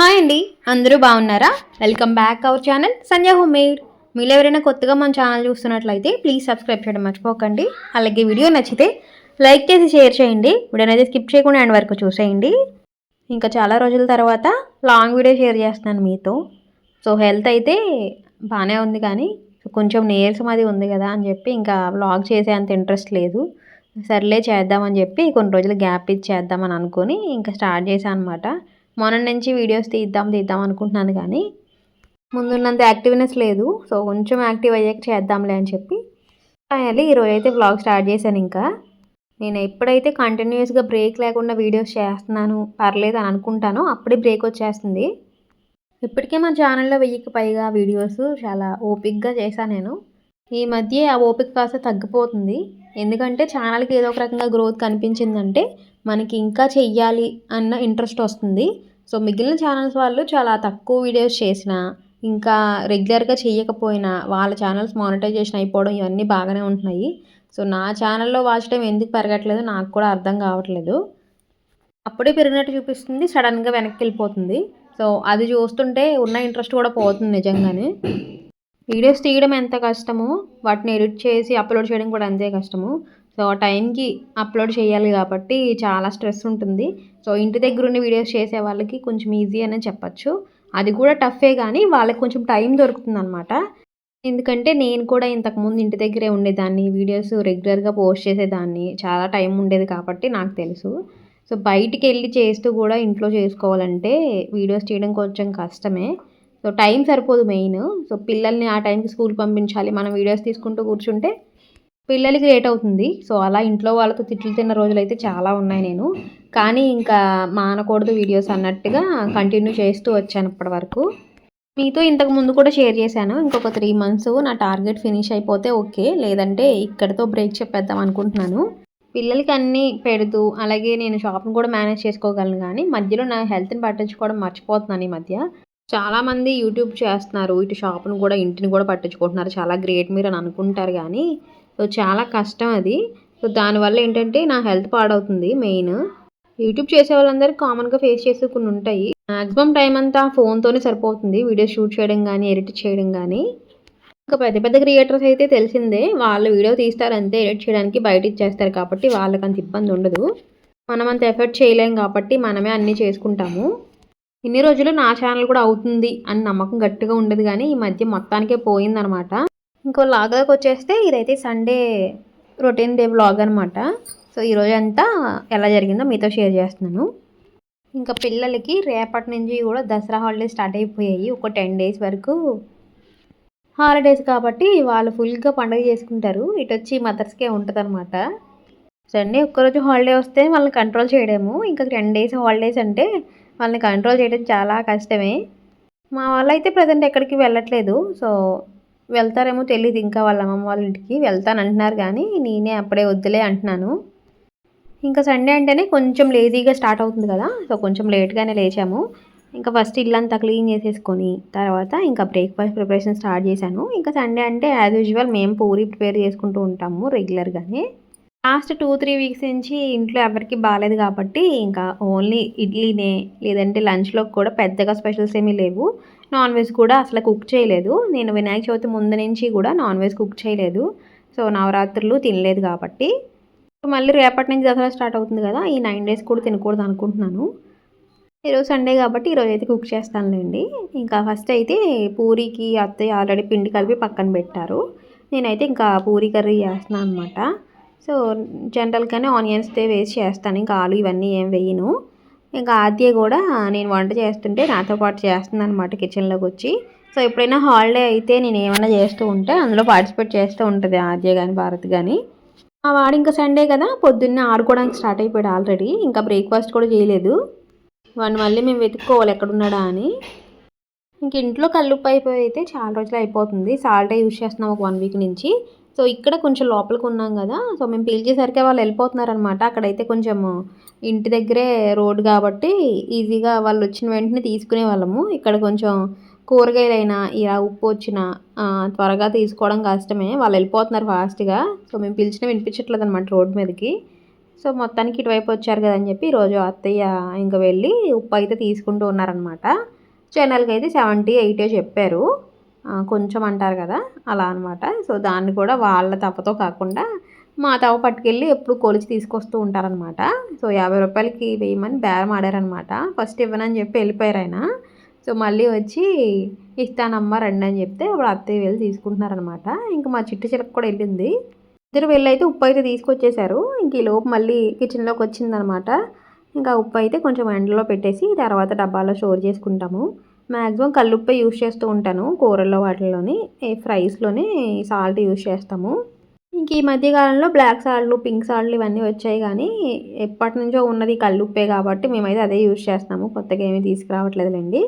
Hi అండి అందరూ బాగున్నారా? Welcome back our channel Sanjay home made మీరు ఎవరైనా కొత్తగా మన ఛానల్ చూస్తున్నట్లయితే ప్లీజ్ సబ్స్క్రైబ్ చేయడం మర్చిపోకండి. అలాగే వీడియో నచ్చితే లైక్ చేసి షేర్ చేయండి. వీడియో అనేది స్కిప్ చేయకుండా ఎండ్ వరకు చూసేయండి. ఇంకా చాలా రోజుల తర్వాత లాంగ్ వీడియో షేర్ చేస్తున్నాను మీతో. సో హెల్త్ అయితే బాగానే ఉంది కానీ కొంచెం నేర్స్ అది ఉంది కదా అని చెప్పి ఇంకా వ్లాగ్ చేసే అంత ఇంట్రెస్ట్ లేదు. సర్లే చేద్దామని చెప్పి కొన్ని రోజులు గ్యాప్ ఇచ్చి చేద్దామని అనుకొని ఇంకా స్టార్ట్ చేశాను అనమాట మొన్న నుంచి వీడియోస్ తీద్దాం తీద్దాం అనుకుంటున్నాను కానీ ముందున్నంత యాక్టివ్నెస్ లేదు. సో కొంచెం యాక్టివ్ అయ్యాక చేద్దాంలే అని చెప్పి ఫైనల్లీ ఈరోజు అయితే వ్లాగ్ స్టార్ట్ చేశాను ఇంకా. నేను ఎప్పుడైతే కంటిన్యూస్గా బ్రేక్ లేకుండా వీడియోస్ చేస్తున్నాను పర్లేదు అని అనుకుంటానో అప్పుడే బ్రేక్ వచ్చేస్తుంది. ఇప్పటికే మా ఛానల్లో వెయ్యికి పైగా వీడియోస్ చాలా ఓపిక్గా చేశాను నేను. ఈ మధ్య ఆ ఓపిక కాస్త తగ్గిపోతుంది. ఎందుకంటే ఛానల్కి ఏదో ఒక రకంగా గ్రోత్ కనిపించిందంటే మనకి ఇంకా చెయ్యాలి అన్న ఇంట్రెస్ట్ వస్తుంది. సో మిగిలిన ఛానల్స్ వాళ్ళు చాలా తక్కువ వీడియోస్ చేసిన ఇంకా రెగ్యులర్గా చేయకపోయినా వాళ్ళ ఛానల్స్ మానిటైజేషన్ అయిపోవడం ఇవన్నీ బాగానే ఉంటున్నాయి. సో నా ఛానల్లో వాచ్ టైం ఎందుకు పెరగట్లేదు నాకు కూడా అర్థం కావట్లేదు. అప్పుడే పెరిగినట్టు చూపిస్తుంది సడన్గా వెనక్కి వెళ్ళిపోతుంది. సో అది చూస్తుంటే ఉన్న ఇంట్రెస్ట్ కూడా పోతుంది నిజంగానే. వీడియోస్ తీయడం ఎంత కష్టమో వాటిని ఎడిట్ చేసి అప్లోడ్ చేయడం కూడా అంతే కష్టము. సో ఆ టైంకి అప్లోడ్ చేయాలి కాబట్టి చాలా స్ట్రెస్ ఉంటుంది. సో ఇంటి దగ్గర ఉన్న వీడియోస్ చేసే వాళ్ళకి కొంచెం ఈజీ అనే చెప్పచ్చు. అది కూడా టఫే కానీ వాళ్ళకి కొంచెం టైం దొరుకుతుంది అనమాట ఎందుకంటే నేను కూడా ఇంతకుముందు ఇంటి దగ్గరే ఉండేదాన్ని వీడియోస్ రెగ్యులర్గా పోస్ట్ చేసేదాన్ని. చాలా టైం ఉండేది కాబట్టి నాకు తెలుసు. సో బయటికి వెళ్ళి చేస్తూ కూడా ఇంట్లో చేసుకోవాలంటే వీడియోస్ చేయడం కొంచెం కష్టమే. సో టైం సరిపోదు మెయిన్. సో పిల్లల్ని ఆ టైంకి స్కూల్ పంపించాలి మనం వీడియోస్ తీసుకుంటూ కూర్చుంటే పిల్లలకి లేట్ అవుతుంది. సో అలా ఇంట్లో వాళ్ళతో తిట్లు తిన్న రోజులు అయితే చాలా ఉన్నాయి నేను. కానీ ఇంకా మానకూడదు వీడియోస్ అన్నట్టుగా కంటిన్యూ చేస్తూ వచ్చాను ఇప్పటి వరకు. మీతో ఇంతకు ముందు కూడా షేర్ చేశాను. ఇంకొక త్రీ మంత్స్ నా టార్గెట్ ఫినిష్ అయిపోతే ఓకే. లేదంటే ఇక్కడితో బ్రేక్ చెప్పేద్దాం అనుకుంటున్నాను. పిల్లలకి అన్నీ పెడుతూ అలాగే నేను షాప్ని కూడా మేనేజ్ చేసుకోగలను. కానీ మధ్యలో నా హెల్త్ని పట్టించుకోవడం మర్చిపోతున్నాను ఈ మధ్య. చాలామంది యూట్యూబ్ చేస్తున్నారు ఇటు షాప్ను కూడా ఇంటిని కూడా పట్టించుకుంటున్నారు. చాలా గ్రేట్ మీరు అని అనుకుంటారు కానీ సో చాలా కష్టం అది. సో దానివల్ల ఏంటంటే నా హెల్త్ పాడవుతుంది మెయిన్. యూట్యూబ్ చేసే వాళ్ళందరూ కామన్గా ఫేస్ చేసే కొన్ని ఉంటాయి. మ్యాక్సిమం టైం అంతా ఫోన్తోనే సరిపోతుంది. వీడియో షూట్ చేయడం కానీ ఎడిట్ చేయడం కానీ. ఇంకా పెద్ద పెద్ద క్రియేటర్స్ అయితే తెలిసిందే వాళ్ళు వీడియో తీస్తారు అంతే ఎడిట్ చేయడానికి బయట ఇచ్చేస్తారు కాబట్టి వాళ్ళకి అంత ఇబ్బంది ఉండదు. మనం అంత ఎఫర్ట్ చేయలేం కాబట్టి మనమే అన్నీ చేసుకుంటాము. ఇన్ని రోజులు నా ఛానల్ కూడా అవుతుంది అని నమ్మకం గట్టిగా ఉండదు కానీ ఈ మధ్య మొత్తానికే పోయిందనమాట. ఇంకో లాగాకి వచ్చేస్తే ఇదైతే సండే రొటీన్ డే బ్లాగ్ అనమాట. సో ఈరోజు అంతా ఎలా జరిగిందో మీతో షేర్ చేస్తున్నాను. ఇంకా పిల్లలకి రేపటి నుంచి కూడా దసరా హాలిడేస్ స్టార్ట్ అయిపోయాయి. ఒక టెన్ డేస్ వరకు హాలిడేస్ కాబట్టి వాళ్ళు ఫుల్గా పండుగ చేసుకుంటారు. ఇటు వచ్చి మదర్స్కే ఉంటుంది అనమాట సండే ఒక్కరోజు హాలిడే వస్తే వాళ్ళని కంట్రోల్ చేయడము. ఇంకా టెన్ డేస్ హాలిడేస్ అంటే వాళ్ళని కంట్రోల్ చేయడం చాలా కష్టమే. మా వాళ్ళు అయితే ప్రజెంట్ ఎక్కడికి వెళ్ళట్లేదు. సో వెళ్తారేమో తెలియదు ఇంకా వాళ్ళ అమ్మమ్మ వాళ్ళ ఇంటికి వెళ్తాను అంటున్నారు కానీ నేనే అప్పుడే వద్దులే అంటున్నాను. ఇంకా సండే అంటేనే కొంచెం లేజీగా స్టార్ట్ అవుతుంది కదా. సో కొంచెం లేట్గానే లేచాము. ఇంకా ఫస్ట్ ఇల్లంతా క్లీన్ చేసేసుకొని తర్వాత ఇంకా బ్రేక్ఫాస్ట్ ప్రిపరేషన్ స్టార్ట్ చేశాను. ఇంకా సండే అంటే యాజ్ యూజువల్ మేము పూరి ప్రిపేర్ చేసుకుంటూ ఉంటాము రెగ్యులర్గానే లాస్ట్ టూ త్రీ వీక్స్ నుంచి ఇంట్లో ఎవరికి బాగాలేదు కాబట్టి ఇంకా ఓన్లీ ఇడ్లీనే లేదంటే లంచ్లో కూడా పెద్దగా స్పెషల్స్ ఏమీ లేవు. నాన్ వెజ్ కూడా అసలు కుక్ చేయలేదు. నేను వినాయక చవితి ముందు నుంచి కూడా నాన్ వెజ్ కుక్ చేయలేదు. సో నవరాత్రులు తినలేదు కాబట్టి. మళ్ళీ రేపటి నుంచి దసరా స్టార్ట్ అవుతుంది కదా ఈ నైన్ డేస్ కూడా తినకూడదు అనుకుంటున్నాను. ఈరోజు సండే కాబట్టి ఈరోజు అయితే కుక్ చేస్తానులేండి. ఇంకా ఫస్ట్ అయితే పూరికి అత్తయ్య ఆల్రెడీ పిండి కలిపి పక్కన పెట్టారు. నేనైతే ఇంకా పూరి కర్రీ చేస్తున్నాను అనమాట సో జనరల్గానే ఆనియన్స్తో వేసి చేస్తాను. ఇంకా ఆలు ఇవన్నీ ఏం వేయను. ఇంకా ఆద్య కూడా నేను వంట చేస్తుంటే నాతో పాటు చేస్తుంది అనమాట కిచెన్లోకి వచ్చి సో ఎప్పుడైనా హాలిడే అయితే నేను ఏమైనా చేస్తూ ఉంటే అందులో పార్టిసిపేట్ చేస్తూ ఉంటుంది ఆద్య కానీ భారత్ కానీ ఆ వాడు ఇంకా సండే కదా పొద్దున్నే ఆడుకోవడానికి స్టార్ట్ అయిపోయాడు ఆల్రెడీ. ఇంకా బ్రేక్ఫాస్ట్ కూడా చేయలేదు. వాడిని మళ్ళీ మేము వెతుక్కోవాలి ఎక్కడున్నాడా అని. ఇంక ఇంట్లో కల్లుప్పు అయిపోయి అయితే చాలా రోజులు అయిపోతుంది. సాల్టే యూజ్ చేస్తున్నాం ఒక వన్ వీక్ నుంచి. సో ఇక్కడ కొంచెం లోపలికి ఉన్నాం కదా. సో మేము పీల్చేసరికి వాళ్ళు వెళ్ళిపోతున్నారనమాట అక్కడైతే కొంచెం ఇంటి దగ్గరే రోడ్ కాబట్టి ఈజీగా వాళ్ళు వచ్చిన వెంటనే తీసుకునే వాళ్ళము. ఇక్కడ కొంచెం కూరగాయలైనా ఇలా ఉప్పు వచ్చిన త్వరగా తీసుకోవడం కష్టమే. వాళ్ళు వెళ్ళిపోతున్నారు ఫాస్ట్గా. సో మేము పిలిచిన వినిపించట్లేదు అనమాట రోడ్ మీదకి. సో మొత్తానికి ఇటువైపు వచ్చారు కదని చెప్పి ఈరోజు అత్తయ్య ఇంకా వెళ్ళి ఉప్పు అయితే తీసుకుంటూ ఉన్నారనమాట ఛానల్కి అయితే సెవెంటీ ఎయిటే చెప్పారు. కొంచెం అంటారు కదా అలా అనమాట సో దాన్ని కూడా వాళ్ళ తప్పతో కాకుండా మా తవ పట్టుకెళ్ళి ఎప్పుడు కొలిచి తీసుకొస్తూ ఉంటారనమాట సో యాభై రూపాయలకి వేయమని బేరం ఆడారనమాట ఫస్ట్ ఇవ్వనని చెప్పి వెళ్ళిపోయారు ఆయన. సో మళ్ళీ వచ్చి ఇస్తానమ్మా రండి అని చెప్తే అప్పుడు అత్తయ్య వెళ్ళి తీసుకుంటున్నారనమాట ఇంకా మా చిట్టు చిలక కూడా వెళ్ళింది. ఇద్దరు వెళ్ళైతే ఉప్పు అయితే తీసుకొచ్చేసారు. ఇంక ఈ లోపు మళ్ళీ కిచెన్లోకి వచ్చిందనమాట ఇంకా ఉప్పు అయితే కొంచెం ఎండలో పెట్టేసి తర్వాత డబ్బాలో స్టోర్ చేసుకుంటాము. మ్యాక్సిమం కల్లుప్పే యూస్ చేస్తూ ఉంటాను కూరల్లో వాటిల్లోని ఫ్రైస్లోని ఫ్రైస్లోనే సాల్ట్ యూస్ చేస్తాము. ఇంక ఈ మధ్య కాలంలో బ్లాక్ సాల్ట్లు పింక్ సాల్ట్లు ఇవన్నీ వచ్చాయి కానీ ఎప్పటి నుంచో ఉన్నది కల్లుప్పే కాబట్టి మేమైతే అదే యూజ్ చేస్తాము కొత్తగా ఏమీ తీసుకురావట్లేదులేండి.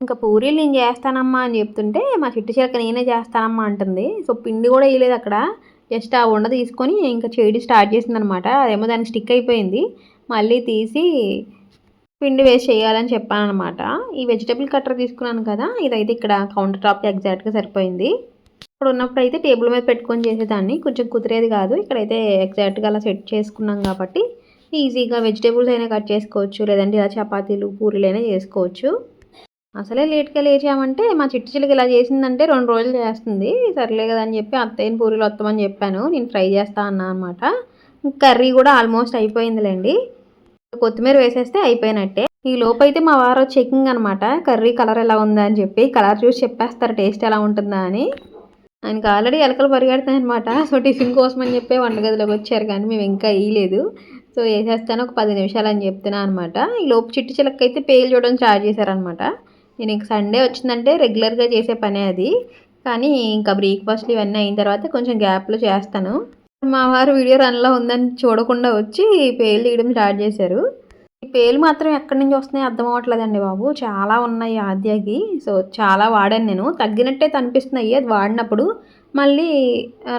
ఇంకా పూరీలు నేను చేస్తానమ్మా అని చెప్తుంటే మా చిట్టు చిలక నేనే చేస్తానమ్మా అంటుంది. సో పిండి కూడా వేయలేదు అక్కడ. జస్ట్ ఆ ఉండ తీసుకొని ఇంకా చేయడం స్టార్ట్ చేసింది అనమాట అదేమో దానికి స్టిక్ అయిపోయింది. మళ్ళీ తీసి పిండి వేసి చేయాలని చెప్పాను అనమాట ఈ వెజిటబుల్ కట్టర్ తీసుకున్నాను కదా ఇదైతే ఇక్కడ కౌంటర్ టాప్కి ఎగ్జాక్ట్గా సరిపోయింది. ఇప్పుడు ఉన్నప్పుడు అయితే టేబుల్ మీద పెట్టుకొని చేసేదాన్ని. కొంచెం కుదిరేది కాదు. ఇక్కడైతే ఎగ్జాక్ట్గా అలా సెట్ చేసుకున్నాం కాబట్టి ఈజీగా వెజిటేబుల్స్ అయినా కట్ చేసుకోవచ్చు. లేదంటే ఇలా చపాతీలు పూరీలు అయినా చేసుకోవచ్చు. అసలే లేట్గా లేచామంటే మా చిట్టు చిలక ఇలా చేసిందంటే రెండు రోజులు చేస్తుంది. సర్లే కదా అని చెప్పి అత్తయ్యని పూరీలు వస్తామని చెప్పాను. నేను ఫ్రై చేస్తా అన్నా అనమాట కర్రీ కూడా ఆల్మోస్ట్ అయిపోయిందిలేండి. కొత్తిమీర వేసేస్తే అయిపోయినట్టే. ఈ లోపు అయితే మా వారు చెకింగ్ అనమాట కర్రీ కలర్ ఎలా ఉందా అని చెప్పి కలర్ చూసి చెప్పేస్తారు టేస్ట్ ఎలా ఉంటుందా అని. ఆయనకి ఆల్రెడీ ఎలకలు పరిగెడతాయి అనమాట సో టిఫిన్ కోసం అని చెప్పి వంటగదిలోకి వచ్చారు కానీ మేము ఇంకా వేయలేదు. సో వేసేస్తాను ఒక పది నిమిషాలు అని చెప్తున్నా అనమాట ఈ లోపు చిట్టు చిలక అయితే పేలు చూడడం స్టార్ట్ చేశారనమాట నేను ఇంక సండే వచ్చిందంటే రెగ్యులర్గా చేసే పనే అది. కానీ ఇంకా బ్రేక్ఫాస్ట్లు ఇవన్నీ అయిన తర్వాత కొంచెం గ్యాప్లో చేస్తాను. మా వారు వీడియో రన్లో ఉందని చూడకుండా వచ్చి పేలు తీయడం స్టార్ట్ చేశారు. ఈ పేలు మాత్రం ఎక్కడి నుంచి వస్తున్నాయి అర్థం అవ్వట్లేదండి బాబు. చాలా ఉన్నాయి ఆద్యకి. సో చాలా వాడాను నేను. తగ్గినట్టే అనిపిస్తున్నాయి అది వాడినప్పుడు మళ్ళీ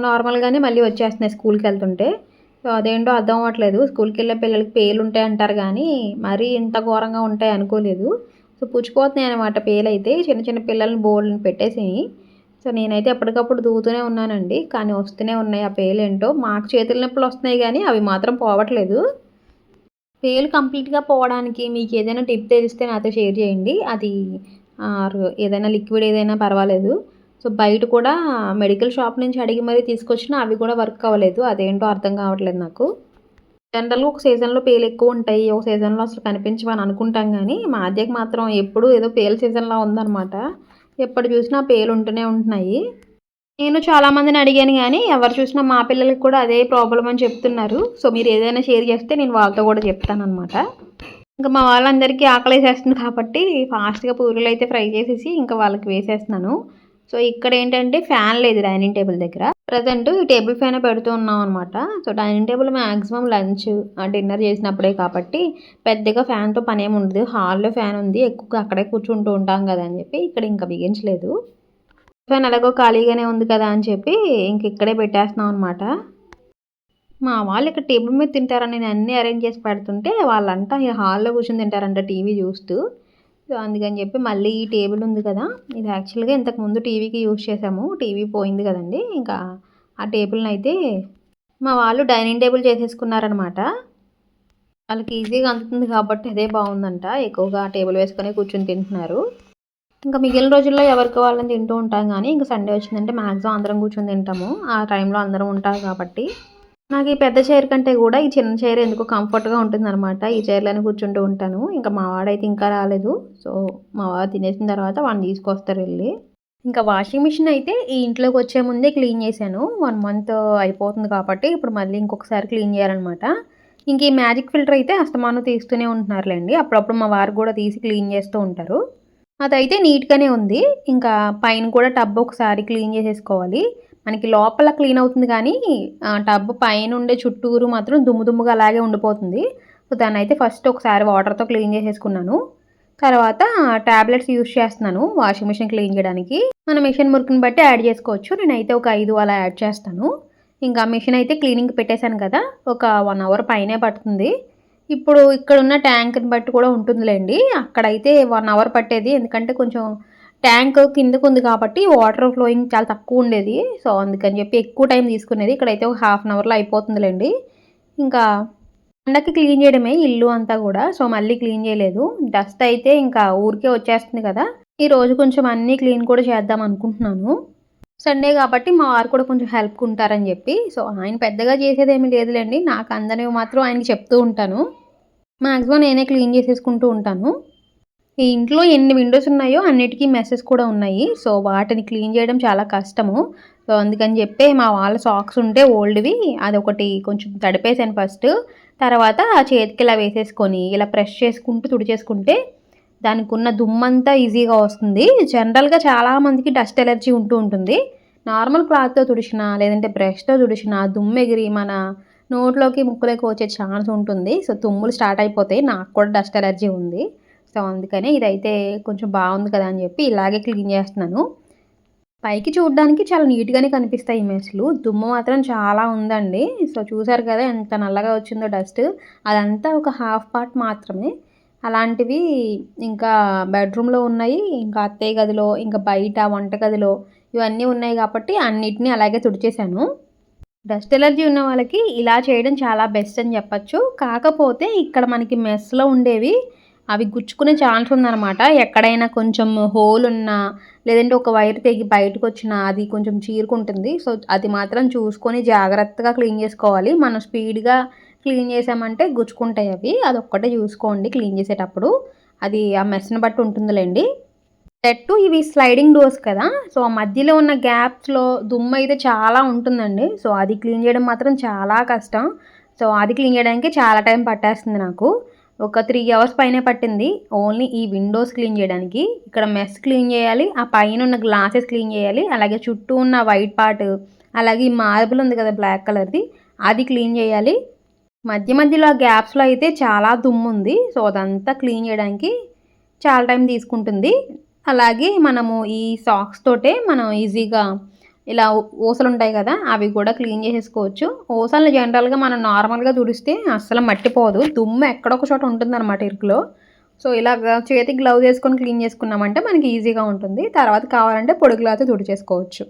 నార్మల్గానే మళ్ళీ వచ్చేస్తున్నాయి స్కూల్కి వెళ్తుంటే. సో అదేంటో అర్థం అవ్వట్లేదు. స్కూల్కి వెళ్ళే పిల్లలకి పేలు ఉంటాయి అంటారు కానీ మరీ ఇంత ఘోరంగా ఉంటాయి అనుకోలేదు. సో పుచ్చిపోతున్నాయి అనమాట పేలు అయితే చిన్న చిన్న పిల్లల్ని బోల్డ్ని పెట్టేసి సో నేనైతే ఎప్పటికప్పుడు దూగుతూనే ఉన్నానండి. కానీ వస్తూనే ఉన్నాయి. ఆ పేలు ఏంటో మాకు చేతుల నొప్పులు వస్తున్నాయి కానీ అవి మాత్రం పోవట్లేదు. పేలు కంప్లీట్గా పోవడానికి మీకు ఏదైనా టిప్ తెలిస్తే నాతో షేర్ చేయండి. అది ఏదైనా లిక్విడ్ ఏదైనా పర్వాలేదు. సో బయట కూడా మెడికల్ షాప్ నుంచి అడిగి మరీ తీసుకొచ్చినా అవి కూడా వర్క్ అవ్వలేదు. అదేంటో అర్థం కావట్లేదు నాకు. జనరల్గా ఒక సీజన్లో పేలు ఎక్కువ ఉంటాయి. ఒక సీజన్లో అసలు కనిపించమని అనుకుంటాం కానీ మా అద్దెకి మాత్రం ఎప్పుడు ఏదో పేలు సీజన్లో ఉందన్నమాట. ఎప్పుడు చూసినా పేలు ఉంటూనే ఉంటున్నాయి. నేను చాలామందిని అడిగాను కానీ ఎవరు చూసినా మా పిల్లలకి కూడా అదే ప్రాబ్లం అని చెప్తున్నారు. సో మీరు ఏదైనా షేర్ చేస్తే నేను వాళ్ళతో కూడా చెప్తాను అనమాట ఇంకా మా వాళ్ళందరికీ ఆకలి వేసేస్తుంది కాబట్టి ఫాస్ట్గా పూరీలు అయితే ఫ్రై చేసేసి ఇంకా వాళ్ళకి వేసేస్తున్నాను. సో ఇక్కడ ఏంటంటే ఫ్యాన్ లేదు డైనింగ్ టేబుల్ దగ్గర. ప్రజెంట్ ఈ టేబుల్ ఫ్యాన్ పెడుతూ ఉన్నాం అనమాట so dining table maximum lunch dinner చేసినప్పుడే కాబట్టి పెద్దగా ఫ్యాన్తో పని ఏమి ఉండదు. హాల్లో ఫ్యాన్ ఉంది. ఎక్కువగా అక్కడే కూర్చుంటూ ఉంటాం కదా అని చెప్పి ఇక్కడ ఇంకా బిగించలేదు. ఫ్యాన్ ఎలాగో ఖాళీగానే ఉంది కదా అని చెప్పి ఇంక ఇక్కడే పెట్టేస్తున్నాం అనమాట మా వాళ్ళు ఇక్కడ టేబుల్ మీద తింటారని నేను అన్నీ అరేంజ్ చేసి పెడుతుంటే వాళ్ళంతా ఈ హాల్లో కూర్చొని తింటారంట టీవీ చూస్తూ. సో అందుకని చెప్పి మళ్ళీ ఈ టేబుల్ ఉంది కదా. ఇది యాక్చువల్గా ఇంతకు ముందు టీవీకి యూజ్ చేసాము. టీవీ పోయింది కదండి. ఇంకా ఆ టేబుల్ని అయితే మా వాళ్ళు డైనింగ్ టేబుల్ చేసేసుకున్నారనమాట. వాళ్ళకి ఈజీగా అందుతుంది కాబట్టి అదే బాగుందంట. ఎక్కువగా టేబుల్ వేసుకొని కూర్చొని తింటున్నారు. ఇంకా మిగిలిన రోజుల్లో ఎవరికి వాళ్ళని తింటూ ఉంటాం కానీ ఇంకా సండే వచ్చిందంటే మ్యాక్సిమం అందరం కూర్చొని తింటాము. ఆ టైంలో అందరం ఉంటారు కాబట్టి. నాకు ఈ పెద్ద చైర్ కంటే కూడా ఈ చిన్న చైర్ ఎందుకో కంఫర్ట్గా ఉంటుంది అనమాట ఈ చైర్లోనే కూర్చుంటూ ఉంటాను. ఇంకా మా వాడైతే ఇంకా రాలేదు. సో మా వాడు తినేసిన తర్వాత వాడిని తీసుకొస్తారు వెళ్ళి. ఇంకా వాషింగ్ మిషన్ అయితే ఈ ఇంట్లోకి వచ్చే ముందే క్లీన్ చేశాను. వన్ మంత్ అయిపోతుంది కాబట్టి ఇప్పుడు మళ్ళీ ఇంకొకసారి క్లీన్ చేయాలన్నమాట. ఇంక ఈ మ్యాజిక్ ఫిల్టర్ అయితే అస్తమానం తీస్తూనే ఉంటున్నారులేండి. అప్పుడప్పుడు మా వారు కూడా తీసి క్లీన్ చేస్తూ ఉంటారు. అదైతే నీట్గానే ఉంది. ఇంకా పైన కూడా టబ్ ఒకసారి క్లీన్ చేసేసుకోవాలి. మనకి లోపల క్లీన్ అవుతుంది కానీ ఆ టబ్ పైన ఉండే చుట్టూరు మాత్రం దుమ్ము దుమ్ముగా అలాగే ఉండిపోతుంది. సో దాన్ని అయితే ఫస్ట్ ఒకసారి వాటర్తో క్లీన్ చేసేసుకున్నాను. తర్వాత ట్యాబ్లెట్స్ యూస్ చేస్తున్నాను వాషింగ్ మిషన్ క్లీన్ చేయడానికి. మన మిషన్ మురికిని బట్టి యాడ్ చేసుకోవచ్చు. నేనైతే ఒక ఐదు అలా యాడ్ చేస్తాను. ఇంకా మిషన్ అయితే క్లీనింగ్ పెట్టేశాను కదా ఒక వన్ అవర్ పైనే పడుతుంది. ఇప్పుడు ఇక్కడ ఉన్న ట్యాంక్ని బట్టి కూడా ఉంటుందిలేండి. అక్కడైతే వన్ అవర్ పట్టేది. ఎందుకంటే కొంచెం ట్యాంక్ కిందకు ఉంది కాబట్టి వాటర్ ఫ్లోయింగ్ చాలా తక్కువ ఉండేది. సో అందుకని చెప్పి ఎక్కువ టైం తీసుకునేది. ఇక్కడైతే ఒక హాఫ్ అన్ అవర్లో అయిపోతుందిలేండి. ఇంకా పండక్కి క్లీన్ చేయడమే ఇల్లు అంతా కూడా. సో మళ్ళీ క్లీన్ చేయలేదు. డస్ట్ అయితే ఇంకా ఊరికే వచ్చేస్తుంది కదా. ఈ రోజు కొంచెం అన్నీ క్లీన్ కూడా చేద్దాం అనుకుంటున్నాను. సండే కాబట్టి మా వారు కూడా కొంచెం హెల్ప్ ఉంటారని చెప్పి. సో ఆయన పెద్దగా చేసేది ఏమీ లేదులేండి. నాకు అందనివి మాత్రం ఆయనకి చెప్తూ ఉంటాను. మ్యాక్సిమం నేనే క్లీన్ చేసేసుకుంటూ ఉంటాను. ఈ ఇంట్లో ఎన్ని విండోస్ ఉన్నాయో అన్నిటికీ మెసేజ్ కూడా ఉన్నాయి. సో వాటిని క్లీన్ చేయడం చాలా కష్టము. సో అందుకని చెప్పి మా వాళ్ళ సాక్స్ ఉంటే ఓల్డ్వి. అదొకటి కొంచెం తడిపేసాను ఫస్ట్. తర్వాత ఆ చేతికి ఇలా వేసేసుకొని ఇలా ప్రెస్ చేసుకుంటూ తుడిచేసుకుంటే దానికి ఉన్న దుమ్మంతా ఈజీగా వస్తుంది. జనరల్గా చాలామందికి డస్ట్ ఎలర్జీ ఉంటూ ఉంటుంది. నార్మల్ క్లాత్తో తుడిచినా లేదంటే బ్రష్తో తుడిచినా దుమ్ము ఎగిరి మన నోట్లోకి ముక్కులోకి వచ్చే ఛాన్స్ ఉంటుంది. సో తుమ్ములు స్టార్ట్ అయిపోతాయి. నాకు కూడా డస్ట్ ఎలర్జీ ఉంది. సో అందుకనే ఇదైతే కొంచెం బాగుంది కదా అని చెప్పి ఇలాగే క్లీన్ చేస్తున్నాను. పైకి చూడడానికి చాలా నీట్గానే కనిపిస్తాయి ఈ దుమ్ము మాత్రం చాలా ఉందండి. సో చూసారు కదా ఎంత నల్లగా వచ్చిందో డస్ట్. అదంతా ఒక హాఫ్ పార్ట్ మాత్రమే. అలాంటివి ఇంకా బెడ్రూమ్లో ఉన్నాయి. ఇంకా అత్తయ్య గదిలో ఇంకా బయట వంటగదిలో ఇవన్నీ ఉన్నాయి కాబట్టి అన్నిటినీ అలాగే తుడిచేశాను. డస్ట్ ఎలర్జీ ఉన్న వాళ్ళకి ఇలా చేయడం చాలా బెస్ట్ అని చెప్పచ్చు. కాకపోతే ఇక్కడ మనకి మెస్లో ఉండేవి అవి గుచ్చుకునే ఛాన్స్ ఉందన్నమాట. ఎక్కడైనా కొంచెం హోల్ ఉన్నా లేదంటే ఒక వైర్ తెగి బయటకు వచ్చినా అది కొంచెం చీరుకుంటుంది. సో అది మాత్రం చూసుకొని జాగ్రత్తగా క్లీన్ చేసుకోవాలి. మనం స్పీడ్గా క్లీన్ చేసామంటే గుచ్చుకుంటాయి అవి. అదొక్కటే చూసుకోండి క్లీన్ చేసేటప్పుడు. అది ఆ మెస్ని బట్టి ఉంటుందిలేండి. సెట్ ఇవి స్లైడింగ్ డోర్స్ కదా. సో ఆ మధ్యలో ఉన్న గ్యాప్స్లో దుమ్ము అయితే చాలా ఉంటుందండి. సో అది క్లీన్ చేయడం మాత్రం చాలా కష్టం. సో అది క్లీన్ చేయడానికి చాలా టైం పట్టేస్తుంది నాకు. ఒక త్రీ అవర్స్ పైనే పట్టింది. ఓన్లీ ఈ విండోస్ క్లీన్ చేయడానికి. ఇక్కడ మెస్ క్లీన్ చేయాలి. ఆ పైన ఉన్న గ్లాసెస్ క్లీన్ చేయాలి. అలాగే చుట్టూ ఉన్న వైట్ పార్ట్ అలాగే ఈ మార్బుల్ ఉంది కదా బ్లాక్ కలర్ది అది క్లీన్ చేయాలి. మధ్య మధ్యలో ఆ గ్యాప్స్లో అయితే చాలా దుమ్ము ఉంది. సో అదంతా క్లీన్ చేయడానికి చాలా టైం తీసుకుంటుంది. అలాగే మనము ఈ సాక్స్ తోటే మనం ఈజీగా ఇలా ఊసలు ఉంటాయి కదా అవి కూడా క్లీన్ చేసేసుకోవచ్చు. ఊసలు జనరల్గా మనం నార్మల్గా తుడిస్తే అస్సలు మట్టిపోదు దుమ్ము ఎక్కడొక చోట ఉంటుందన్నమాట ఇరుకులో. సో ఇలా చేతికి గ్లౌజ్ వేసుకొని క్లీన్ చేసుకున్నామంటే మనకి ఈజీగా ఉంటుంది. తర్వాత కావాలంటే పొడి క్లాత్ తుడిచేసుకోవచ్చు.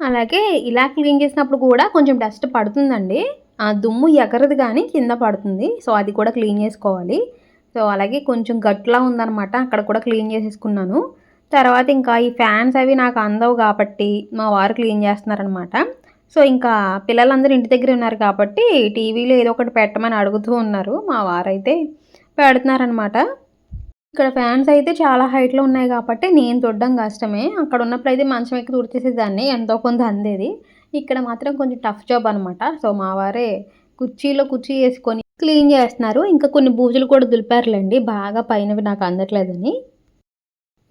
అలాగే ఇలా క్లీన్ చేసినప్పుడు కూడా కొంచెం డస్ట్ పడుతుందండి. ఆ దుమ్ము ఎగరదు కానీ కింద పడుతుంది. సో అది కూడా క్లీన్ చేసుకోవాలి. సో అలాగే కొంచెం గట్లా ఉందనమాట అక్కడ కూడా క్లీన్ చేసేసుకున్నాను. తర్వాత ఇంకా ఈ ఫ్యాన్స్ అవి నాకు అందవు కాబట్టి మా వారు క్లీన్ చేస్తున్నారనమాట సో ఇంకా పిల్లలందరూ ఇంటి దగ్గర ఉన్నారు కాబట్టి టీవీలో ఏదో ఒకటి పెట్టమని అడుగుతూ ఉన్నారు. మా వారైతే పెడుతున్నారనమాట ఇక్కడ ఫ్యాన్స్ అయితే చాలా హైట్లో ఉన్నాయి కాబట్టి నేను చూడడం కష్టమే. అక్కడ ఉన్నప్పుడు అయితే మంచం ఎక్కి తుడిచేసేదాన్ని ఎంతో కొంత అందేది. ఇక్కడ మాత్రం కొంచెం టఫ్ జాబ్ అనమాట సో మా వారే కుర్చీలో కుర్చీ వేసుకొని క్లీన్ చేస్తున్నారు. ఇంకా కొన్ని బూజులు కూడా దులిపారులేండి. బాగా పైనవి నాకు అందట్లేదని.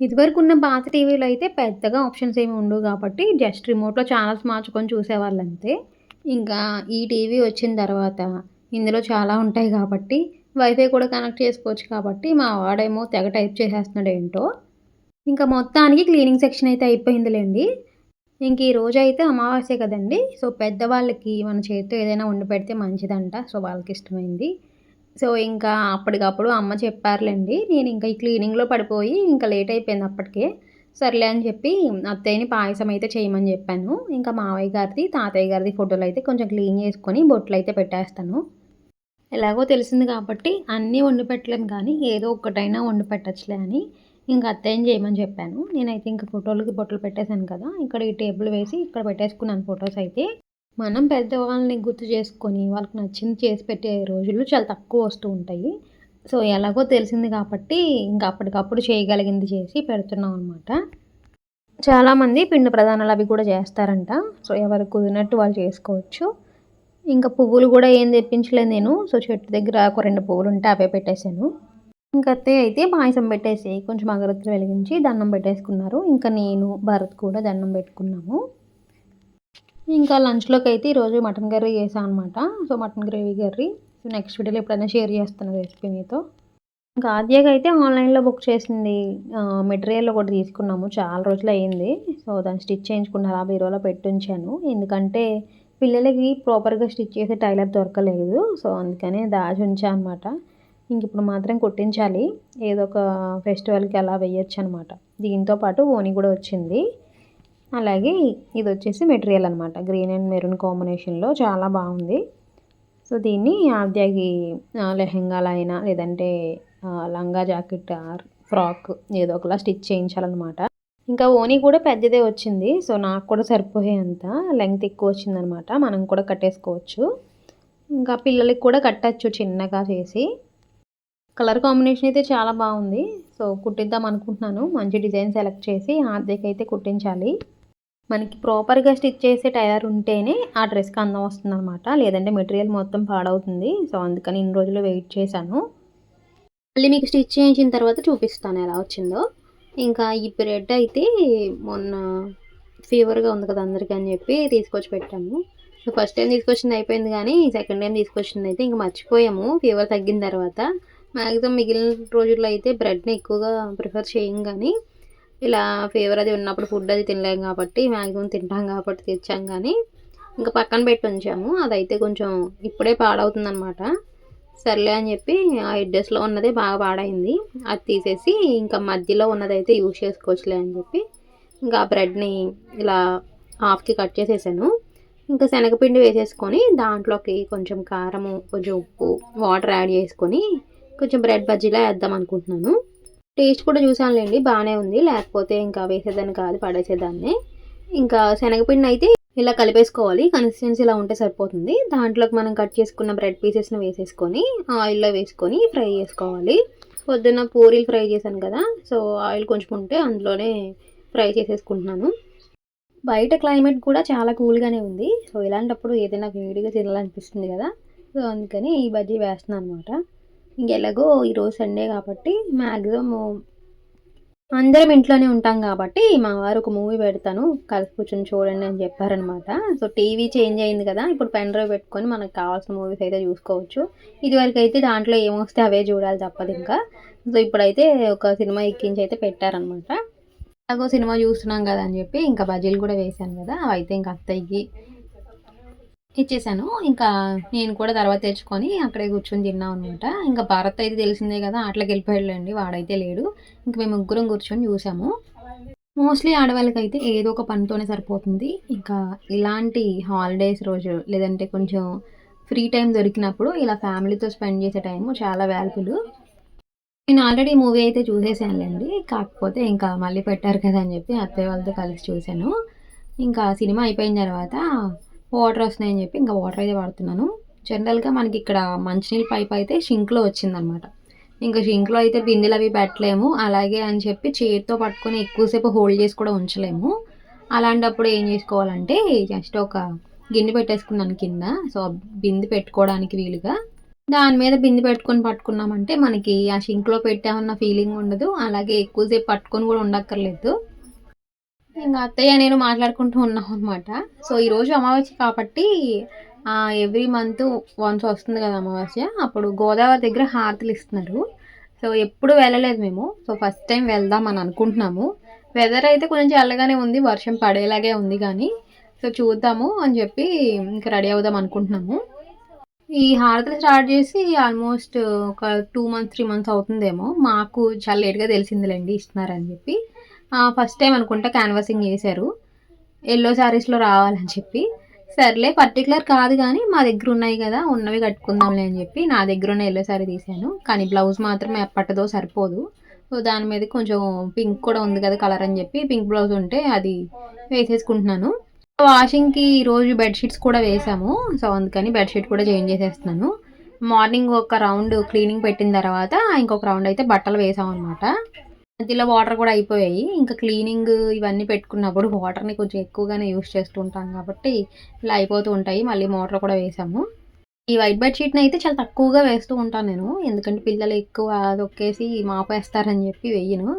ఇదివరకు ఉన్న పాత టీవీలో అయితే పెద్దగా ఆప్షన్స్ ఏమి ఉండవు కాబట్టి జస్ట్ రిమోట్లో ఛానల్స్ మార్చుకొని చూసేవాళ్ళు అంతే ఇంకా ఈ టీవీ వచ్చిన తర్వాత ఇందులో చాలా ఉంటాయి కాబట్టి వైఫై కూడా కనెక్ట్ చేసుకోవచ్చు కాబట్టి మా వాడేమో తెగ టైప్ చేసేస్తున్నాడు ఏంటో. ఇంకా మొత్తానికి క్లీనింగ్ సెక్షన్ అయితే అయిపోయిందిలేండి. ఇంక ఈ రోజు అయితే అమావాస్య కదండి. సో పెద్దవాళ్ళకి మన చేతితో ఏదైనా వండి పెడితే మంచిదంట. సో వాళ్ళకి ఇష్టమైంది. సో ఇంకా అప్పటికప్పుడు అమ్మ చెప్పారులేండి నేను ఇంకా ఈ క్లీనింగ్లో పడిపోయి ఇంకా లేట్ అయిపోయింది అప్పటికే. సర్లే అని చెప్పి అత్తయ్యని పాయసం అయితే చేయమని చెప్పాను. ఇంకా మావయ్య గారిది తాతయ్య గారిది ఫోటోలు అయితే కొంచెం క్లీన్ చేసుకొని బొట్లు అయితే పెట్టేస్తాను. ఎలాగో తెలిసింది కాబట్టి అన్నీ వండి పెట్టలేము కానీ ఏదో ఒక్కటైనా వండి పెట్టచ్చులే అని ఇంకా అత్తయ్యని చేయమని చెప్పాను. నేనైతే ఇంకా ఫోటోలకి బొట్టలు పెట్టేశాను కదా ఇక్కడ ఈ టేబుల్ వేసి ఇక్కడ పెట్టేసుకున్నాను ఫొటోస్ అయితే. మనం పెద్దవాళ్ళని గుర్తు చేసుకొని వాళ్ళకి నచ్చింది చేసి పెట్టే రోజులు చాలా తక్కువ వస్తూ ఉంటాయి. సో ఎలాగో తెలిసింది కాబట్టి ఇంకా అప్పటికప్పుడు చేయగలిగింది చేసి పెడుతున్నాం అనమాట చాలామంది పిండి ప్రధానాలు అవి కూడా చేస్తారంట. సో ఎవరు కుదిరినట్టు వాళ్ళు చేసుకోవచ్చు. ఇంకా పువ్వులు కూడా ఏం తెప్పించలేదు నేను. సో చెట్టు దగ్గర ఒక రెండు పువ్వులు ఉంటే అవే పెట్టేశాను. ఇంకా అత్తయ్య అయితే పాయసం పెట్టేసి కొంచెం అగరత్తులు వెలిగించి దండం పెట్టేసుకున్నారు. ఇంకా నేను భరత్ కూడా దండం పెట్టుకున్నాము. ఇంకా లంచ్లోకి అయితే ఈరోజు మటన్ కర్రీ చేసాను అనమాట so mutton gravy curry. So next వీడియోలో ఎప్పుడైనా షేర్ చేస్తాను రెసిపీ మీతో. ఇంకా ఆద్యగా అయితే ఆన్లైన్లో బుక్ చేసింది. మెటీరియల్ ఒకటి తీసుకున్నాము. చాలా రోజులు అయ్యింది. సో దాన్ని స్టిచ్ చేయించుకున్న ఆ బీరోలో పెట్టుంచాను. ఎందుకంటే పిల్లలకి ప్రాపర్గా స్టిచ్ చేసే టైలర్ దొరకలేదు. సో అందుకనే దాచి ఉంచా అనమాట ఇంక ఇప్పుడు మాత్రం కుట్టించాలి. ఏదో ఒక ఫెస్టివల్కి అలా వేయచ్చు అనమాట దీంతో పాటు ఓని కూడా వచ్చింది. అలాగే ఇది వచ్చేసి మెటీరియల్ అనమాట గ్రీన్ అండ్ మెరూన్ కాంబినేషన్లో చాలా బాగుంది. సో దీన్ని ఆద్యాకి లెహెంగాలు అయినా లేదంటే లంగా జాకెట్ ఆర్ ఫ్రాక్ ఏదో ఒకలా స్టిచ్ చేయించాలన్నమాట. ఇంకా ఓనీ కూడా పెద్దదే వచ్చింది. సో నాకు కూడా సరిపోయేంత లెంగ్త్ ఎక్కువ వచ్చిందనమాట మనం కూడా కట్టేసుకోవచ్చు. ఇంకా పిల్లలకి కూడా కట్టచ్చు చిన్నగా చేసి. కలర్ కాంబినేషన్ అయితే చాలా బాగుంది. సో కుట్టిద్దాం అనుకుంటున్నాను. మంచి డిజైన్ సెలెక్ట్ చేసి ఆర్దేకి అయితే కుట్టించాలి. మనకి ప్రాపర్గా స్టిచ్ చేసే టైలర్ ఉంటేనే ఆ డ్రెస్కి అందం వస్తుంది అనమాట లేదంటే మెటీరియల్ మొత్తం పాడవుతుంది. సో అందుకని ఇన్ని రోజులు వెయిట్ చేశాను. మళ్ళీ మీకు స్టిచ్ చేయించిన తర్వాత చూపిస్తాను ఎలా వచ్చిందో. ఇంకా ఈ బ్రెడ్ అయితే మొన్న ఫీవర్గా ఉంది కదా అందరికీ అని చెప్పి తీసుకొచ్చి పెట్టాము. సో ఫస్ట్ టైం తీసుకొచ్చింది అయిపోయింది కానీ సెకండ్ టైం తీసుకొచ్చింది అయితే ఇంకా మర్చిపోయాము. ఫీవర్ తగ్గిన తర్వాత. మ్యాక్సిమం మిగిలిన రోజుల్లో అయితే బ్రెడ్ని ఎక్కువగా ప్రిఫర్ చేయం కానీ ఇలా ఫీవర్ అది ఉన్నప్పుడు ఫుడ్ అది తినలేం కాబట్టి మ్యాక్సిమం తింటాం కాబట్టి తెచ్చాం కానీ ఇంకా పక్కన పెట్టి ఉంచాము. అదైతే కొంచెం ఇప్పుడే పాడవుతుందనమాట సర్లే అని చెప్పి ఆ ఎడ్జెస్లో ఉన్నదే బాగా పాడైంది. అది తీసేసి ఇంకా మధ్యలో ఉన్నదైతే యూజ్ చేసుకోవచ్చులే అని చెప్పి ఇంకా ఆ బ్రెడ్ని ఇలా హాఫ్కి కట్ చేసేసాను. ఇంకా శనగపిండి వేసేసుకొని దాంట్లోకి కొంచెం కారము కొంచెం ఉప్పు వాటర్ యాడ్ చేసుకొని కొంచెం బ్రెడ్ బజ్జీలా వేద్దాం అనుకుంటున్నాను. టేస్ట్ కూడా చూసానులేండి బాగానే ఉంది. లేకపోతే ఇంకా వేసేదాన్ని కాదు పడేసేదాన్ని. ఇంకా శనగపిండి అయితే ఇలా కలిపేసుకోవాలి. కన్సిస్టెన్సీ ఇలా ఉంటే సరిపోతుంది. దాంట్లోకి మనం కట్ చేసుకున్న బ్రెడ్ పీసెస్ని వేసేసుకొని ఆయిల్లో వేసుకొని ఫ్రై చేసుకోవాలి. పొద్దున్న పూరీలు ఫ్రై చేశాను కదా సో ఆయిల్ కొంచెం ఉంటే అందులోనే ఫ్రై చేసేసుకుంటున్నాను. బయట క్లైమేట్ కూడా చాలా కూల్గానే ఉంది. సో ఇలాంటప్పుడు ఏదైనా వేడిగా తినాలనిపిస్తుంది కదా. సో అందుకని ఈ బజ్జీ వేస్తున్నాను అనమాట ఇంకెలాగో ఈరోజు సండే కాబట్టి మ్యాక్సిమం అందరం ఇంట్లోనే ఉంటాం కాబట్టి మా వారు ఒక మూవీ పెడతాను కలిసి కూర్చొని చూడండి అని చెప్పారనమాట సో టీవీ చేంజ్ అయింది కదా ఇప్పుడు పెన్ డ్రైవ్ పెట్టుకొని మనకు కావాల్సిన మూవీస్ అయితే చూసుకోవచ్చు. ఇదివరకు అయితే దాంట్లో ఏమొస్తే అవే చూడాలి తప్పదు ఇంకా. సో ఇప్పుడైతే ఒక సినిమా ఎక్కించి అయితే పెట్టారనమాట అలాగో సినిమా చూస్తున్నాం కదా అని చెప్పి ఇంకా బజ్జీలు కూడా వేశాను కదా అవి అయితే ఇంకా అత్తయ్యకి ఇచ్చేసాను. ఇంకా నేను కూడా తర్వాత తెచ్చుకొని అక్కడే కూర్చొని తిన్నాం అనమాట ఇంకా భారత్ అయితే తెలిసిందే కదా అట్లకి వెళ్ళిపోయాడులేండి వాడైతే లేడు. ఇంక మేము ముగ్గురం కూర్చొని చూసాము. మోస్ట్లీ ఆడవాళ్ళకి అయితే ఏదో ఒక పనితోనే సరిపోతుంది. ఇంకా ఇలాంటి హాలిడేస్ రోజు లేదంటే కొంచెం ఫ్రీ టైం దొరికినప్పుడు ఇలా ఫ్యామిలీతో స్పెండ్ చేసే టైం చాలా వాల్యుబుల్ నేను ఆల్రెడీ మూవీ అయితే చూసేసానులేండి. కాకపోతే ఇంకా మళ్ళీ పెట్టారు కదా అని చెప్పి అత్తయ్య వాళ్ళతో కలిసి చూశాను ఇంకా సినిమా అయిపోయిన తర్వాత వాటర్ వస్తున్నాయని చెప్పి ఇంకా వాటర్ అయితే వాడుతున్నాను. జనరల్గా మనకి ఇక్కడ మంచినీళ్ళ పైప్ అయితే షింక్లో వచ్చిందనమాట ఇంకా షింక్లో అయితే బిందెలు అవి పెట్టలేము. అలాగే అని చెప్పి చేతితో పట్టుకొని ఎక్కువసేపు హోల్డ్ చేసి కూడా ఉంచలేము. అలాంటప్పుడు ఏం చేసుకోవాలంటే జస్ట్ ఒక గిన్నె పెట్టేసుకున్నాను కింద. సో బిందె పెట్టుకోవడానికి వీలుగా. దాని మీద బిందె పెట్టుకొని పట్టుకున్నామంటే మనకి ఆ షింక్లో పెట్టామన్న ఫీలింగ్ ఉండదు. అలాగే ఎక్కువసేపు పట్టుకొని కూడా ఉండక్కర్లేదు. ఇంకా అత్తయ్య నేను మాట్లాడుకుంటూ ఉన్నాం అనమాట సో ఈరోజు అమావాస్య కాబట్టి ఎవ్రీ మంత్ వన్స్ వస్తుంది కదా అమావాస్య అప్పుడు గోదావరి దగ్గర హారతులు ఇస్తున్నారు. సో ఎప్పుడు వెళ్ళలేదు మేము. సో ఫస్ట్ టైం వెళ్దాం అని అనుకుంటున్నాము. వెదర్ అయితే కొంచెం చల్లగానే ఉంది వర్షం పడేలాగే ఉంది కానీ. సో చూద్దాము అని చెప్పి ఇంకా రెడీ అవుదాం అనుకుంటున్నాము. ఈ హారతులు స్టార్ట్ చేసి ఆల్మోస్ట్ ఒక టూ మంత్స్ త్రీ మంత్స్ అవుతుందేమో. మాకు చాలా లేట్గా తెలిసిందిలేండి ఇస్తున్నారని చెప్పి. ఫస్ట్ టైం అనుకుంటా క్యాన్వాసింగ్ చేశారు. ఎల్లో శారీస్లో రావాలని చెప్పి. సర్లే పర్టికులర్ కాదు కానీ మా దగ్గర ఉన్నాయి కదా ఉన్నవి కట్టుకుందాంలే అని చెప్పి నా దగ్గర ఉన్న ఎల్లో శారీ తీసాను కానీ బ్లౌజ్ మాత్రం ఎప్పటిదో సరిపోదు. సో దాని మీద కొంచెం పింక్ కూడా ఉంది కదా కలర్ అని చెప్పి పింక్ బ్లౌజ్ ఉంటే అది వేసేసుకుంటున్నాను. వాషింగ్కి ఈరోజు బెడ్షీట్స్ కూడా వేసాము సో అందుకని బెడ్షీట్ కూడా చేంజ్ చేసేస్తున్నాను. మార్నింగ్ ఒక రౌండ్ క్లీనింగ్ పెట్టిన తర్వాత ఇంకొక రౌండ్ అయితే బట్టలు వేసాం అనమాట మధ్యలో వాటర్ కూడా అయిపోయాయి. ఇంకా క్లీనింగ్ ఇవన్నీ పెట్టుకున్నప్పుడు వాటర్ని కొంచెం ఎక్కువగానే యూస్ చేస్తుంటాం కాబట్టి ఇలా అయిపోతూ ఉంటాయి. మళ్ళీ మోటార్ కూడా వేసాము. ఈ వైట్ బెడ్షీట్ని అయితే చాలా తక్కువగా వేస్తూ ఉంటాను నేను. ఎందుకంటే పిల్లలు ఎక్కువ తొక్కేసి మాపేస్తారని చెప్పి వేయను.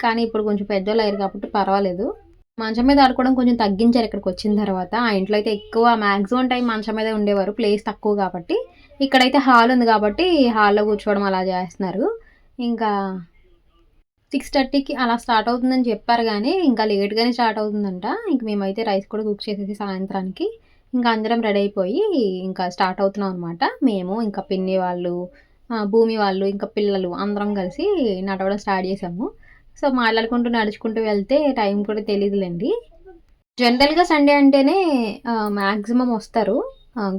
కానీ ఇప్పుడు కొంచెం పెద్దోళ్ళు అయ్యారు కాబట్టి పర్వాలేదు. మంచం మీద ఆడుకోవడం కొంచెం తగ్గించారు ఇక్కడికి వచ్చిన తర్వాత. ఆ ఇంట్లో అయితే ఎక్కువ మ్యాక్సిమం టైం మంచం మీద ఉండేవారు. ప్లేస్ తక్కువ కాబట్టి. ఇక్కడైతే హాల్ ఉంది కాబట్టి హాల్లో కూర్చోవడం అలా చేస్తున్నారు. ఇంకా సిక్స్ థర్టీకి అలా స్టార్ట్ అవుతుందని చెప్పారు కానీ ఇంకా లేట్గానే స్టార్ట్ అవుతుందంట. ఇంక మేమైతే రైస్ కూడా కుక్ చేసేసి సాయంత్రానికి ఇంకా అందరం రెడీ అయిపోయి ఇంకా స్టార్ట్ అవుతున్నాం అనమాట మేము ఇంకా పిన్ని వాళ్ళు భూమి వాళ్ళు ఇంకా పిల్లలు అందరం కలిసి నడవడం స్టార్ట్ చేసాము. సో మాట్లాడుకుంటూ నడుచుకుంటూ వెళ్తే టైం కూడా తెలియదులేండి జనరల్గా సండే అంటేనే మ్యాక్సిమం వస్తారు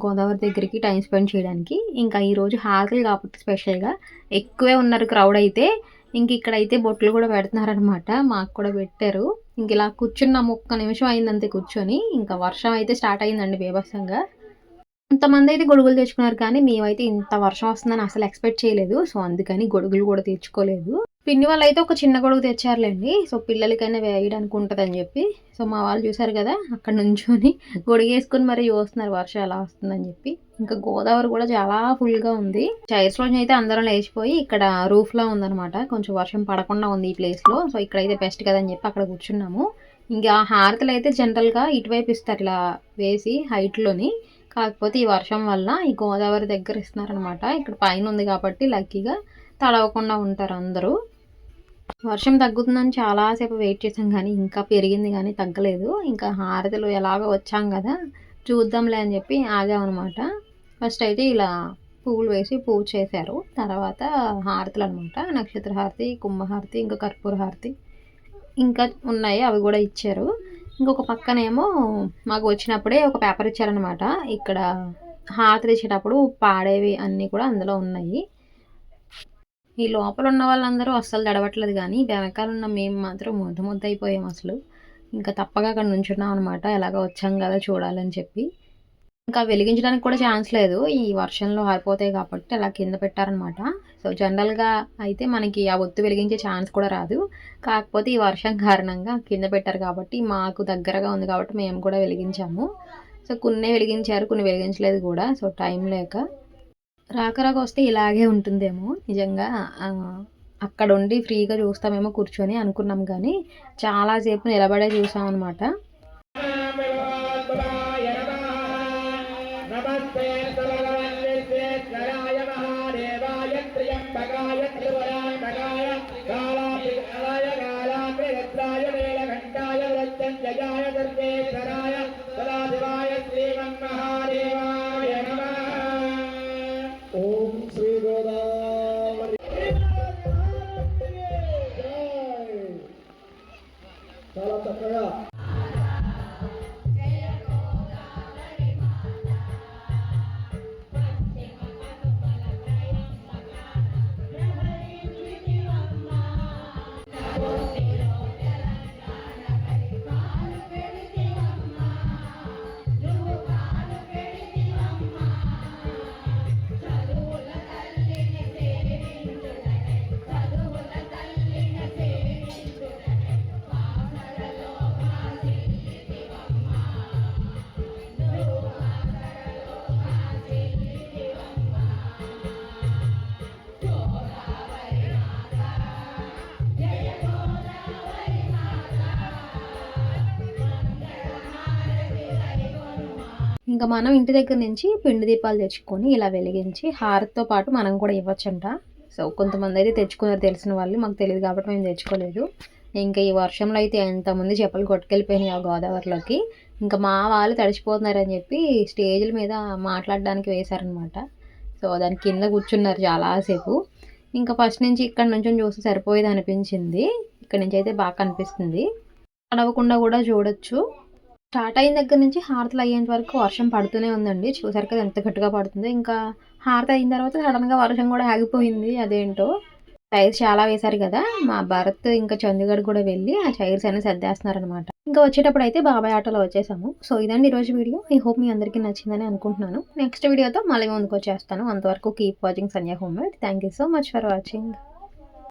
గోదావరి దగ్గరికి టైం స్పెండ్ చేయడానికి. ఇంకా ఈరోజు హాకలు కాబట్టి స్పెషల్గా ఎక్కువే ఉన్నారు క్రౌడ్ అయితే. ఇంక ఇక్కడైతే బొట్లు కూడా పెడుతున్నారనమాట మాకు కూడా పెట్టారు. ఇంక ఇలా కూర్చున్నాము ఒక్క నిమిషం అయిందంతే కూర్చొని. ఇంకా వర్షం అయితే స్టార్ట్ అయిందండి బీభత్సంగా. కొంతమంది అయితే గొడుగులు తెచ్చుకున్నారు కానీ మేమైతే ఇంత వర్షం వస్తుందని అసలు ఎక్స్పెక్ట్ చేయలేదు. సో అందుకని గొడుగులు కూడా తెచ్చుకోలేదు. పిన్ని వాళ్ళు అయితే ఒక చిన్న గొడుగు తెచ్చారులేండి. సో పిల్లలకైనా వేయడానికి ఉంటుందని చెప్పి. సో మా వాళ్ళు చూసారు కదా అక్కడ నుంచొని గొడుగు మరి చూస్తున్నారు వర్షం ఎలా వస్తుందని చెప్పి. ఇంకా గోదావరి కూడా చాలా ఫుల్గా ఉంది. చైర్స్ అయితే అందరం లేచిపోయి ఇక్కడ రూఫ్లో ఉందనమాట ఉందన్నమాట. కొంచెం వర్షం పడకుండా ఉంది ఈ ప్లేస్లో సో ఇక్కడైతే బెస్ట్ కదా అని చెప్పి అక్కడ కూర్చున్నాము. ఇంకా హారతలు అయితే జనరల్గా ఇటువైపు ఇస్తారు ఇలా వేసి హైట్లోని. కాకపోతే ఈ వర్షం వల్ల ఈ గోదావరి దగ్గర ఇస్తున్నారనమాట ఇక్కడ పైన ఉంది కాబట్టి లక్కీగా తడవకుండా ఉంటారు అందరూ. వర్షం తగ్గుతుందని చాలాసేపు వెయిట్ చేసాం కానీ ఇంకా పెరిగింది కానీ తగ్గలేదు. ఇంకా హారతలు ఎలాగో వచ్చాం కదా చూద్దాంలే అని చెప్పి ఆగామన్నమాట. ఫస్ట్ అయితే ఇలా పువ్వులు వేసి పూజ చేశారు. తర్వాత హారతులు అనమాట నక్షత్ర హారతి కుంభహారతి ఇంకా కర్పూర హారతి ఇంకా ఉన్నాయి అవి కూడా ఇచ్చారు. ఇంకొక పక్కనేమో మాకు వచ్చినప్పుడే ఒక పేపర్ ఇచ్చారనమాట ఇక్కడ హారతులు ఇచ్చేటప్పుడు పాడేవి అన్నీ కూడా అందులో ఉన్నాయి. ఈ లోపల ఉన్న వాళ్ళందరూ అస్సలు తడవట్లేదు కానీ వెనకాల ఉన్న మేము మాత్రం ముద్ద ముద్ద అయిపోయాం అసలు. ఇంకా తప్పగా అక్కడ నుంచున్నాం అనమాట ఎలాగ వచ్చాం కదా చూడాలని చెప్పి. ఇంకా వెలిగించడానికి కూడా ఛాన్స్ లేదు. ఈ వర్షంలో ఆరిపోతాయి కాబట్టి అలా కింద పెట్టారనమాట సో జనరల్గా అయితే మనకి ఆ ఒత్తు వెలిగించే ఛాన్స్ కూడా రాదు. కాకపోతే ఈ వర్షం కారణంగా కింద పెట్టారు కాబట్టి మాకు దగ్గరగా ఉంది కాబట్టి మేము కూడా వెలిగించాము. సో కొన్ని వెలిగించారు కొన్ని వెలిగించలేదు కూడా. సో టైం లేక. రాక రాక వస్తే ఇలాగే ఉంటుందేమో నిజంగా. అక్కడ ఉండి ఫ్రీగా చూస్తామేమో కూర్చొని అనుకున్నాం కానీ చాలాసేపు నిలబడే చూసాం అనమాట ఇంకా మనం ఇంటి దగ్గర నుంచి పిండి దీపాలు తెచ్చుకొని ఇలా వెలిగించి హారతితో పాటు మనం కూడా ఇవ్వచ్చంట. సో కొంతమంది అయితే తెచ్చుకున్నారు తెలిసిన వాళ్ళు మాకు తెలియదు కాబట్టి మేము తెచ్చుకోలేదు. ఇంకా ఈ వర్షంలో అయితే ఎంతమంది చెప్పలు కొట్టుకెళ్ళిపోయినాయి ఆ గోదావరిలోకి. ఇంకా మా వాళ్ళు తడిచిపోతున్నారని చెప్పి స్టేజ్ల మీద మాట్లాడడానికి వేశారనమాట. సో దాని కింద కూర్చున్నారు చాలాసేపు ఇంకా ఫస్ట్ నుంచి ఇక్కడ నుంచి చూస్తే సరిపోయేది అనిపించింది. ఇక్కడ నుంచి అయితే బాగా కనిపిస్తుంది. అడవకుండా కూడా చూడొచ్చు. స్టార్ట్ అయిన దగ్గర నుంచి హారతలు అయ్యేంత వరకు వర్షం పడుతూనే ఉందండి. చూసారు కదా ఎంత గట్టిగా పడుతుందో. ఇంకా హారత అయిన తర్వాత సడన్గా వర్షం కూడా ఆగిపోయింది. అదేంటో చైర్స్ చాలా వేశారు కదా. మా భరత్ ఇంకా చండీగఢ్ కూడా వెళ్ళి ఆ చైర్స్ అన్ని సర్దేస్తున్నారనమాట ఇంకా వచ్చేటప్పుడు అయితే బాబాయ్ ఆటోలో వచ్చేసాము. సో ఇదండి ఈరోజు వీడియో. ఐ హోప్ మీ అందరికీ నచ్చిందని అనుకుంటున్నాను. నెక్స్ట్ వీడియోతో మళ్ళీ ముందుకు వచ్చేస్తాను. అంతవరకు keep watching Sanjay home made thank you so much for watching